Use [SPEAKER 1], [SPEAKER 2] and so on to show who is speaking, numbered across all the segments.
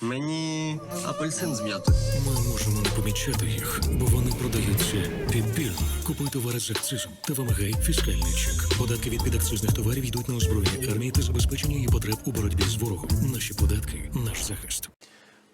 [SPEAKER 1] Мені апельсин з м'ятою.
[SPEAKER 2] Ми можемо не помічати їх, бо вони продаються підпільно. Купуй товари з акцизом та вимагай фіскальний чек. Податки від підакцизних товарів йдуть на озброєння армії та забезпечення її потреб у боротьбі з ворогом. Наші податки, наш захист.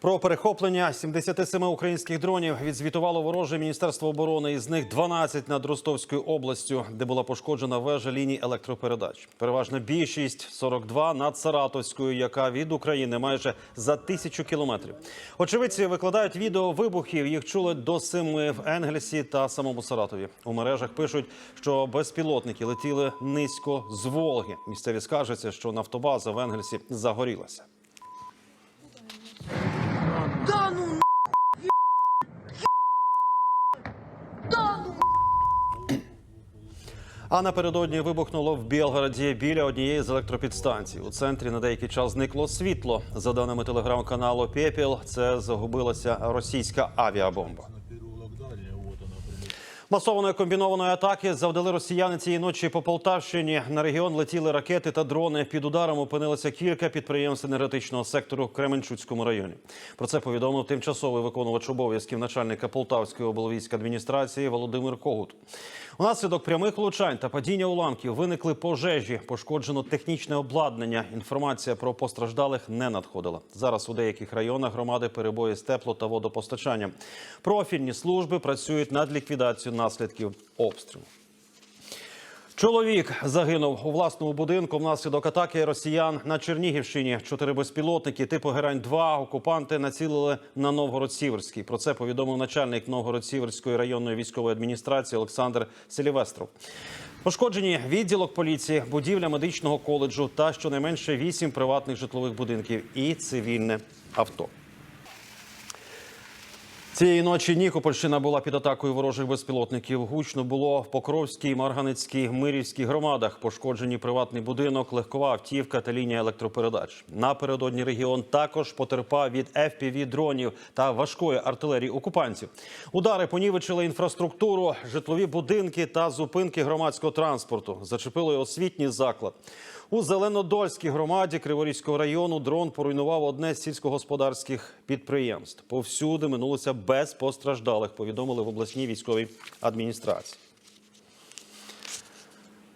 [SPEAKER 3] Про перехоплення 77 українських дронів відзвітувало вороже міністерство оборони. Із них 12 над Ростовською областю, де була пошкоджена вежа ліній електропередач. Переважна більшість 42 над Саратовською, яка від України майже за тисячу кілометрів. Очевидці викладають відео вибухів. Їх чули до семи в Енгельсі та самому Саратові. У мережах пишуть, що безпілотники летіли низько з Волги. Місцеві скаржаться, що нафтобаза в Енгельсі загорілася. А напередодні вибухнуло в Білгороді біля однієї з електропідстанцій. У центрі на деякий час зникло світло. За даними телеграм-каналу Пепіл, це загубилася російська авіабомба. Масованої комбінованої атаки завдали росіяни цієї ночі по Полтавщині. На регіон летіли ракети та дрони. Під ударом опинилося кілька підприємств енергетичного сектору в Кременчуцькому районі. Про це повідомив тимчасовий виконувач обов'язків начальника Полтавської облвійської адміністрації Володимир Когут. Унаслідок прямих влучань та падіння уламків виникли пожежі, пошкоджено технічне обладнання. Інформація про постраждалих не надходила. Зараз у деяких районах громади перебої з тепло та водопостачанням. Профільні служби працюють над ліквідацією наслідків обстрілу. Чоловік загинув у власному будинку внаслідок атаки росіян на Чернігівщині. Чотири безпілотники типу Герань-2 окупанти націлили на Новгород-Сіверський. Про це повідомив начальник Новгород-Сіверської районної військової адміністрації Олександр Селівестров. Пошкоджені відділок поліції, будівля медичного коледжу та щонайменше вісім приватних житлових будинків і цивільне авто. Цієї ночі Нікопольщина була під атакою ворожих безпілотників. Гучно було в Покровській, Марганецькій, Мирівській громадах. Пошкоджені приватний будинок, легкова автівка та лінія електропередач. Напередодні регіон також потерпав від fpv дронів та важкої артилерії окупантів. Удари понівечили інфраструктуру, житлові будинки та зупинки громадського транспорту. Зачепили освітній заклад. У Зеленодольській громаді Криворізького району дрон поруйнував одне з сільськогосподарських підприємств. Повсюди минулося без постраждалих, повідомили в обласній військовій адміністрації.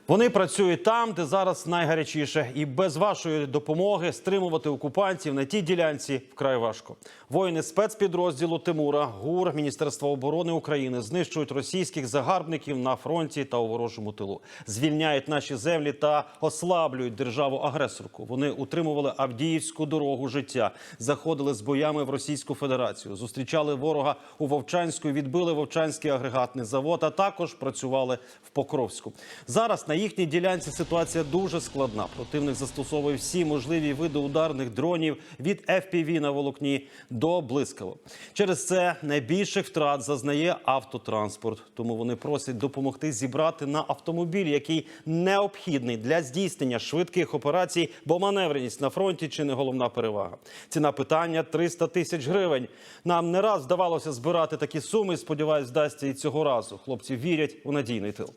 [SPEAKER 3] Вони працюють там, де зараз найгарячіше, і без вашої допомоги стримувати окупантів на тій ділянці вкрай важко. Воїни спецпідрозділу Тимура ГУР Міністерства оборони України знищують російських загарбників на фронті та у ворожому тилу, звільняють наші землі та ослаблюють державу-агресорку. Вони утримували Авдіївську дорогу життя, заходили з боями в Російську Федерацію, зустрічали ворога у Вовчанську, відбили Вовчанський агрегатний завод, а також працювали в Покровську. Зараз на їхній ділянці ситуація дуже складна. Противник застосовує всі можливі види ударних дронів від FPV на волокні до блискавок. Через це найбільших втрат зазнає автотранспорт. Тому вони просять допомогти зібрати на автомобіль, який необхідний для здійснення швидких операцій, бо маневреність на фронті чи не головна перевага. Ціна питання 300 тисяч гривень. Нам не раз вдавалося збирати такі суми. Сподіваюсь, вдасться і цього разу. Хлопці вірять у надійний тил.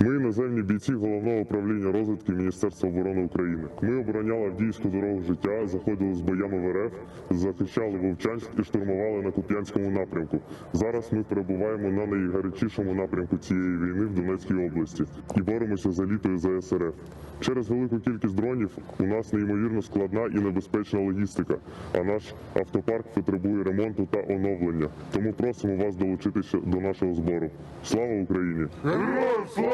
[SPEAKER 4] Ми іноземні бійці головного управління розвідки Міністерства оборони України. Ми обороняли Авдіївську дорогу життя, заходили з боями в РФ, захищали Вовчанськ і штурмували на Куп'янському напрямку. Зараз ми перебуваємо на найгарячішому напрямку цієї війни в Донецькій області і боремося за літо за СРФ. Через велику кількість дронів у нас неймовірно складна і небезпечна логістика. А наш автопарк потребує ремонту та оновлення. Тому просимо вас долучитися до нашого збору. Слава Україні! Слава!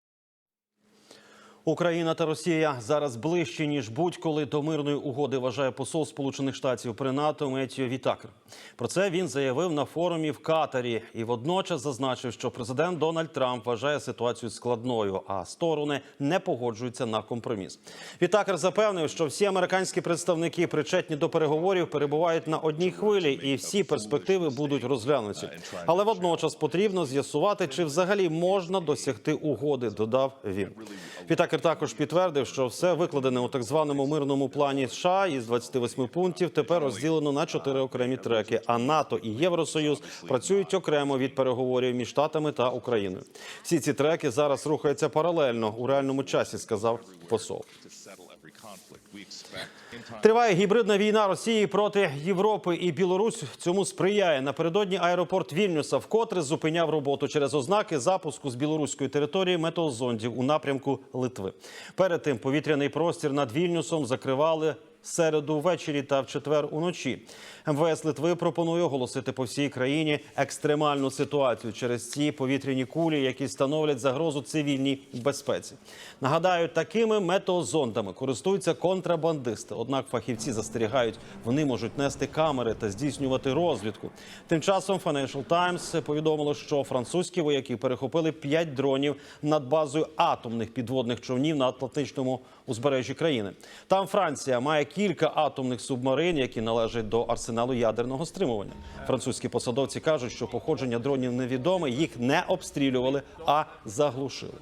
[SPEAKER 3] Україна та Росія зараз ближче ніж будь-коли до мирної угоди. Вважає посол Сполучених Штатів при НАТО Меттіо Вітакер. Про це він заявив на форумі в Катарі і водночас зазначив, що президент Дональд Трамп вважає ситуацію складною, а сторони не погоджуються на компроміс. Вітакер запевнив, що всі американські представники, причетні до переговорів, перебувають на одній хвилі, і всі перспективи будуть розглянуті. Але водночас потрібно з'ясувати, чи взагалі можна досягти угоди. Додав він. Вітакер також підтвердив, що все викладене у так званому мирному плані США із 28 пунктів тепер розділено на чотири окремі треки. А НАТО і Євросоюз працюють окремо від переговорів між штатами та Україною. Всі ці треки зараз рухаються паралельно у реальному часі, сказав посол. Триває гібридна війна Росії проти Європи і Білорусь цьому сприяє. Напередодні аеропорт Вільнюса вкотре зупиняв роботу через ознаки запуску з білоруської території метеозондів у напрямку Литви. Перед тим повітряний простір над Вільнюсом закривали середу ввечері та в четвер уночі. МВС Литви пропонує оголосити по всій країні екстремальну ситуацію через ці повітряні кулі, які становлять загрозу цивільній безпеці. Нагадаю, такими метеозондами користуються контрабандисти. Однак фахівці застерігають, вони можуть нести камери та здійснювати розвідку. Тим часом Financial Times повідомило, що французькі вояки перехопили п'ять дронів над базою атомних підводних човнів на Атлантичному узбережжі країни. Там Франція має кілька атомних субмарин, які належать до арсеналу ядерного стримування. Французькі посадовці кажуть, що походження дронів невідоме, їх не обстрілювали, а заглушили.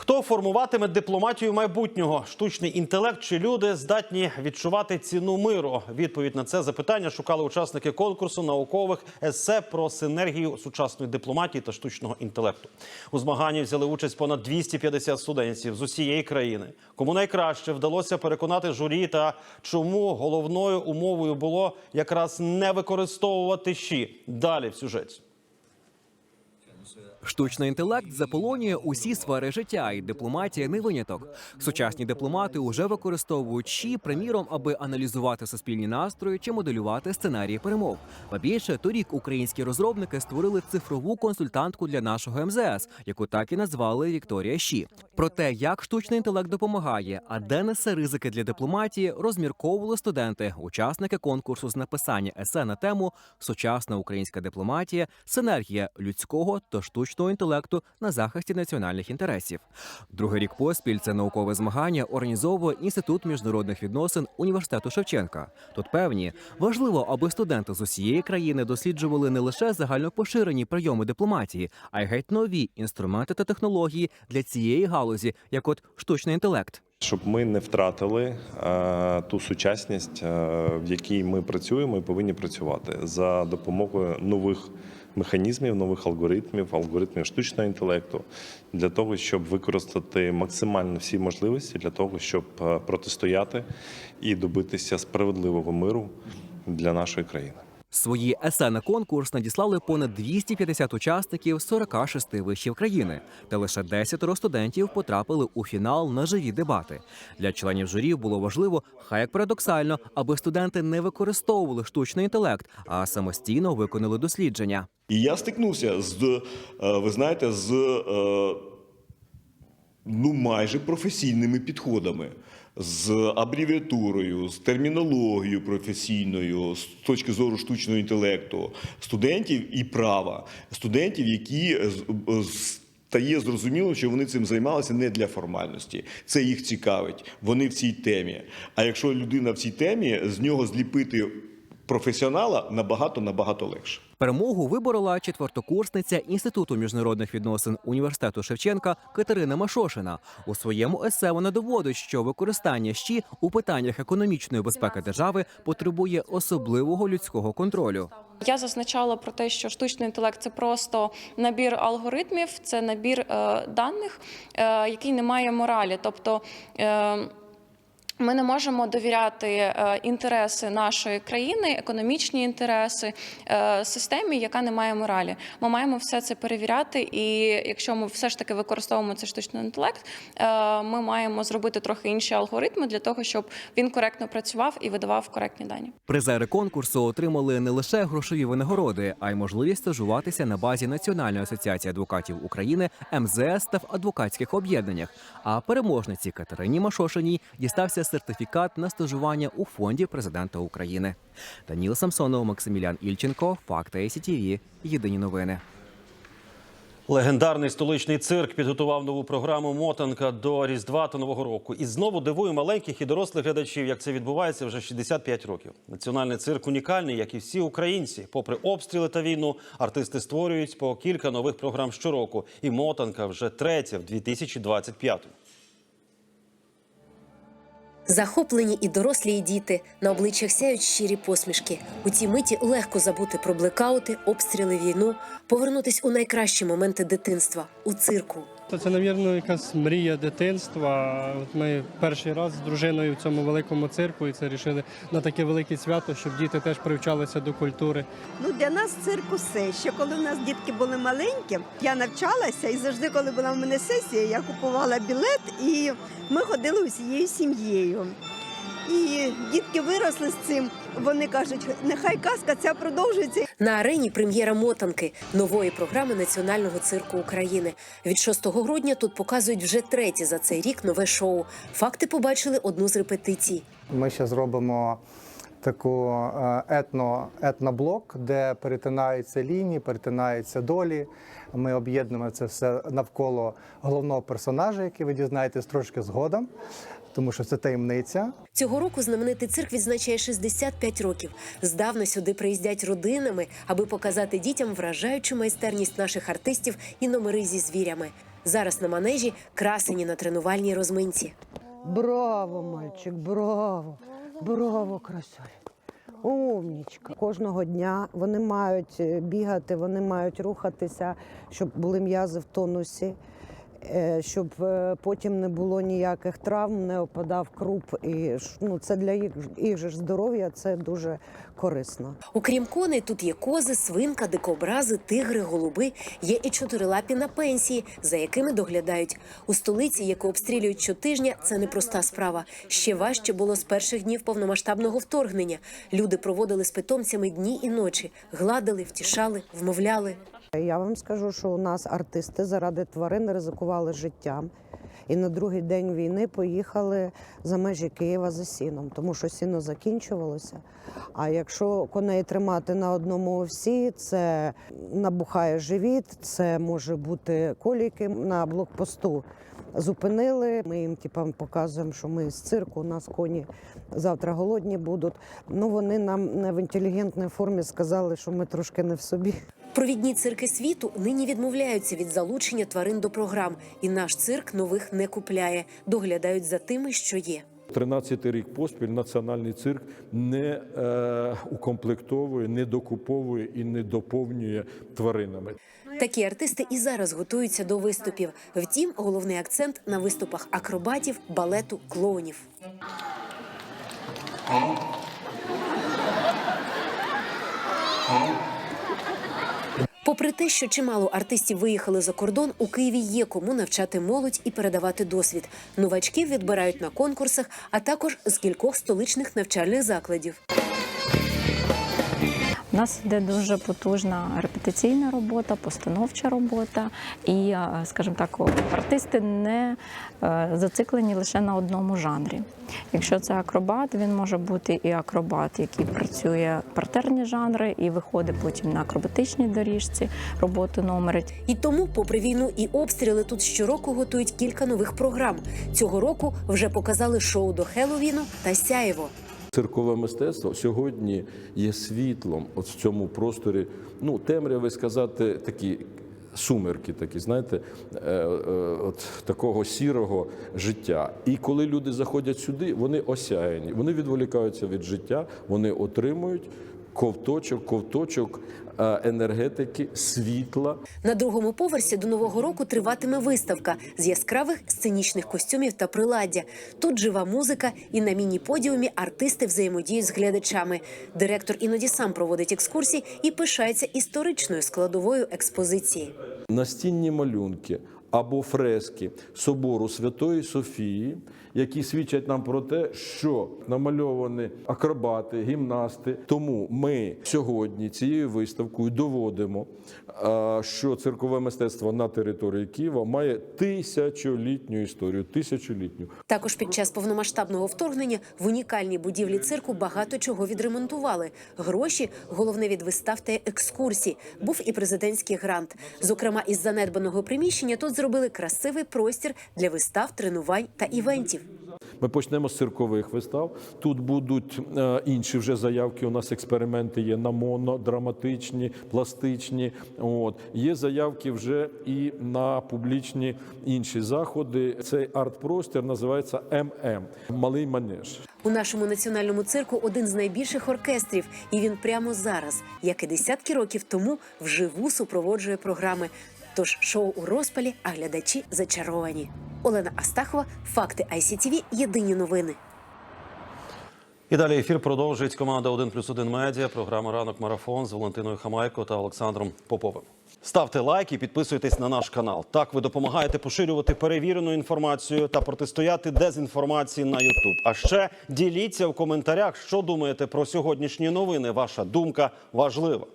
[SPEAKER 3] Хто формуватиме дипломатію майбутнього? Штучний інтелект чи люди здатні відчувати ціну миру? Відповідь на це запитання шукали учасники конкурсу наукових есе про синергію сучасної дипломатії та штучного інтелекту. У змаганні взяли участь понад 250 студентів з усієї країни. Кому найкраще вдалося переконати журі та чому головною умовою було якраз не використовувати щі. Далі в сюжеті.
[SPEAKER 5] Штучний інтелект заполонює усі сфери життя, і дипломатія не виняток. Сучасні дипломати уже використовують ЩІ, приміром, аби аналізувати суспільні настрої чи моделювати сценарії перемов. Ба більше торік українські розробники створили цифрову консультантку для нашого МЗС, яку так і назвали Вікторія Щі. Про те, як штучний інтелект допомагає, а де несе ризики для дипломатії, розмірковували студенти, учасники конкурсу з написання есе на тему Сучасна українська дипломатія, синергія людського та штучного інтелекту на захисті національних інтересів. Другий рік поспіль це наукове змагання організовує інститут міжнародних відносин університету Шевченка. Тут певні важливо, аби студенти з усієї країни досліджували не лише загальнопоширені прийоми дипломатії, а й геть нові інструменти та технології для цієї галузі, як от штучний інтелект.
[SPEAKER 6] Щоб ми не втратили е, ту сучасність, е, в якій ми працюємо і повинні працювати за допомогою нових механізмів, нових алгоритмів, алгоритмів штучного інтелекту, для того, щоб використати максимально всі можливості для того, щоб е, протистояти і добитися справедливого миру для нашої країни.
[SPEAKER 5] Свої есе на конкурс надіслали понад 250 учасників з 46 вишів країни, та лише 10 студентів потрапили у фінал на живі дебати. Для членів журі було важливо, хай як парадоксально, аби студенти не використовували штучний інтелект, а самостійно виконали дослідження.
[SPEAKER 7] І я стикнувся з, е, ви знаєте, з е, ну, майже професійними підходами, з абревіатурою, з термінологією професійною, з точки зору штучного інтелекту, студентів і права, студентів, які стає зрозуміло, що вони цим займалися не для формальності. Це їх цікавить. Вони в цій темі. А якщо людина в цій темі, з нього зліпити професіонала набагато набагато легше.
[SPEAKER 5] Перемогу виборола четвертокурсниця Інституту міжнародних відносин університету Шевченка Катерина Машошина. У своєму есе вона доводить, що використання щі у питаннях економічної безпеки держави потребує особливого людського контролю.
[SPEAKER 8] Я зазначала про те, що штучний інтелект це просто набір алгоритмів, це набір е, даних, е, який не має моралі. Тобто е, ми не можемо довіряти е, інтереси нашої країни, економічні інтереси е, системі, яка не має моралі. Ми маємо все це перевіряти, і якщо ми все ж таки використовуємо цей штучний інтелект, е, ми маємо зробити трохи інші алгоритми для того, щоб він коректно працював і видавав коректні дані.
[SPEAKER 5] Призери конкурсу отримали не лише грошові винагороди, а й можливість стажуватися на базі Національної асоціації адвокатів України, МЗС та в адвокатських об'єднаннях. А переможниці Катерині Машошиній дістався сертифікат на стажування у фонді президента України. Даніл Самсонов, Максимілян Ільченко, Факти СІТІВІ. Єдині новини.
[SPEAKER 3] Легендарний столичний цирк підготував нову програму Мотанка до Різдва та Нового року. І знову дивує маленьких і дорослих глядачів, як це відбувається вже 65 років. Національний цирк унікальний, як і всі українці. Попри обстріли та війну, артисти створюють по кілька нових програм щороку. І Мотанка вже третя в 2025
[SPEAKER 9] Захоплені і дорослі, і діти на обличчях сяють щирі посмішки. У цій миті легко забути про блекаути, обстріли, війну, повернутись у найкращі моменти дитинства у цирку.
[SPEAKER 10] То це, навірно, якась мрія дитинства. От ми перший раз з дружиною в цьому великому цирку і це рішили на таке велике свято, щоб діти теж привчалися до культури.
[SPEAKER 11] Ну для нас цирк усе. Ще коли в нас дітки були маленькі, я навчалася, і завжди, коли була в мене сесія, я купувала білет, і ми ходили усією сім'єю. І дітки виросли з цим. Вони кажуть, нехай казка ця продовжується.
[SPEAKER 9] На арені прем'єра мотанки нової програми Національного цирку України. Від 6 грудня тут показують вже третє за цей рік нове шоу. Факти побачили одну з репетицій.
[SPEAKER 12] Ми ще зробимо таку е, етно, етноблок, де перетинаються лінії, перетинаються долі. Ми об'єднуємо це все навколо головного персонажа, який ви дізнаєтесь трошки згодом, тому що це таємниця.
[SPEAKER 9] Цього року знаменитий цирк відзначає 65 років. Здавна сюди приїздять родинами, аби показати дітям вражаючу майстерність наших артистів і номери зі звірями. Зараз на манежі красені на тренувальній розминці.
[SPEAKER 11] Браво, мальчик, браво! Браво, красавець! Умнічка. Кожного дня вони мають е, бігати, вони мають рухатися, щоб були м'язи в тонусі, щоб е, потім не було ніяких травм, не опадав круп. І ну, це для їх, їх же здоров'я це дуже корисно.
[SPEAKER 9] Окрім коней, тут є кози, свинка, дикобрази, тигри, голуби. Є і чотирилапі на пенсії, за якими доглядають. У столиці, яку обстрілюють щотижня, це непроста справа. Ще важче було з перших днів повномасштабного вторгнення. Люди проводили з питомцями дні і ночі, гладили, втішали, вмовляли.
[SPEAKER 11] Я вам скажу, що у нас артисти заради тварин ризикували життям. І на другий день війни поїхали за межі Києва за сіном, тому що сіно закінчувалося. А якщо коней тримати на одному овсі, це набухає живіт, це може бути коліки на блокпосту. Зупинили. Ми їм типа, показуємо, що ми з цирку, у нас коні завтра голодні будуть. Ну вони нам не в інтелігентній формі сказали, що ми трошки не в собі.
[SPEAKER 9] Провідні цирки світу нині відмовляються від залучення тварин до програм, і наш цирк нових не купляє. Доглядають за тими, що є.
[SPEAKER 13] 13-й рік поспіль національний цирк не е, укомплектовує, не докуповує і не доповнює тваринами.
[SPEAKER 9] Такі артисти і зараз готуються до виступів. Втім, головний акцент на виступах акробатів, балету, клоунів. Попри те, що чимало артистів виїхали за кордон, у Києві є кому навчати молодь і передавати досвід. Новачків відбирають на конкурсах, а також з кількох столичних навчальних закладів.
[SPEAKER 8] У нас йде дуже потужна репетиційна робота, постановча робота, і, е, скажімо так, артисти не е, зациклені лише на одному жанрі. Якщо це акробат, він може бути і акробат, який працює партерні жанри і виходить потім на акробатичній доріжці, роботи номери.
[SPEAKER 9] І тому, попри війну і обстріли, тут щороку готують кілька нових програм. Цього року вже показали шоу до Хеллоуіну та Сяєво.
[SPEAKER 13] Циркове мистецтво сьогодні є світлом от в цьому просторі. Ну, темряви сказати такі. Сумерки такі, знаєте, е, е, от такого сірого життя. І коли люди заходять сюди, вони осяяні, вони відволікаються від життя, вони отримують ковточок, ковточок е, енергетики, світла.
[SPEAKER 9] На другому поверсі до нового року триватиме виставка з яскравих сценічних костюмів та приладдя. Тут жива музика, і на міні-подіумі артисти взаємодіють з глядачами. Директор іноді сам проводить екскурсії і пишається історичною складовою експозиції.
[SPEAKER 13] настінні малюнки або фрески собору Святої Софії, які свідчать нам про те, що намальовані акробати, гімнасти. Тому ми сьогодні цією виставкою доводимо, що циркове мистецтво на території Києва має тисячолітню історію. Тисячолітню.
[SPEAKER 9] Також під час повномасштабного вторгнення в унікальній будівлі цирку багато чого відремонтували. Гроші головне від вистав та екскурсій. Був і президентський грант. Зокрема, із занедбаного приміщення тут зробили красивий простір для вистав, тренувань та івентів.
[SPEAKER 13] Ми почнемо з циркових вистав. Тут будуть е, інші вже заявки. У нас експерименти є на моно, драматичні, пластичні. От є заявки вже і на публічні інші заходи. Цей арт-простір називається ММ Малий манеж.
[SPEAKER 9] У нашому національному цирку один з найбільших оркестрів, і він прямо зараз, як і десятки років тому, вживу супроводжує програми. Тож шоу у розпалі, а глядачі зачаровані. Олена Астахова, факти ICTV, Єдині новини.
[SPEAKER 3] І далі ефір продовжують команда 1 плюс 1 медіа, програма Ранок Марафон з Валентиною Хамайко та Олександром Поповим. Ставте лайк і підписуйтесь на наш канал. Так ви допомагаєте поширювати перевірену інформацію та протистояти дезінформації на YouTube. А ще діліться в коментарях, що думаєте про сьогоднішні новини. Ваша думка важлива.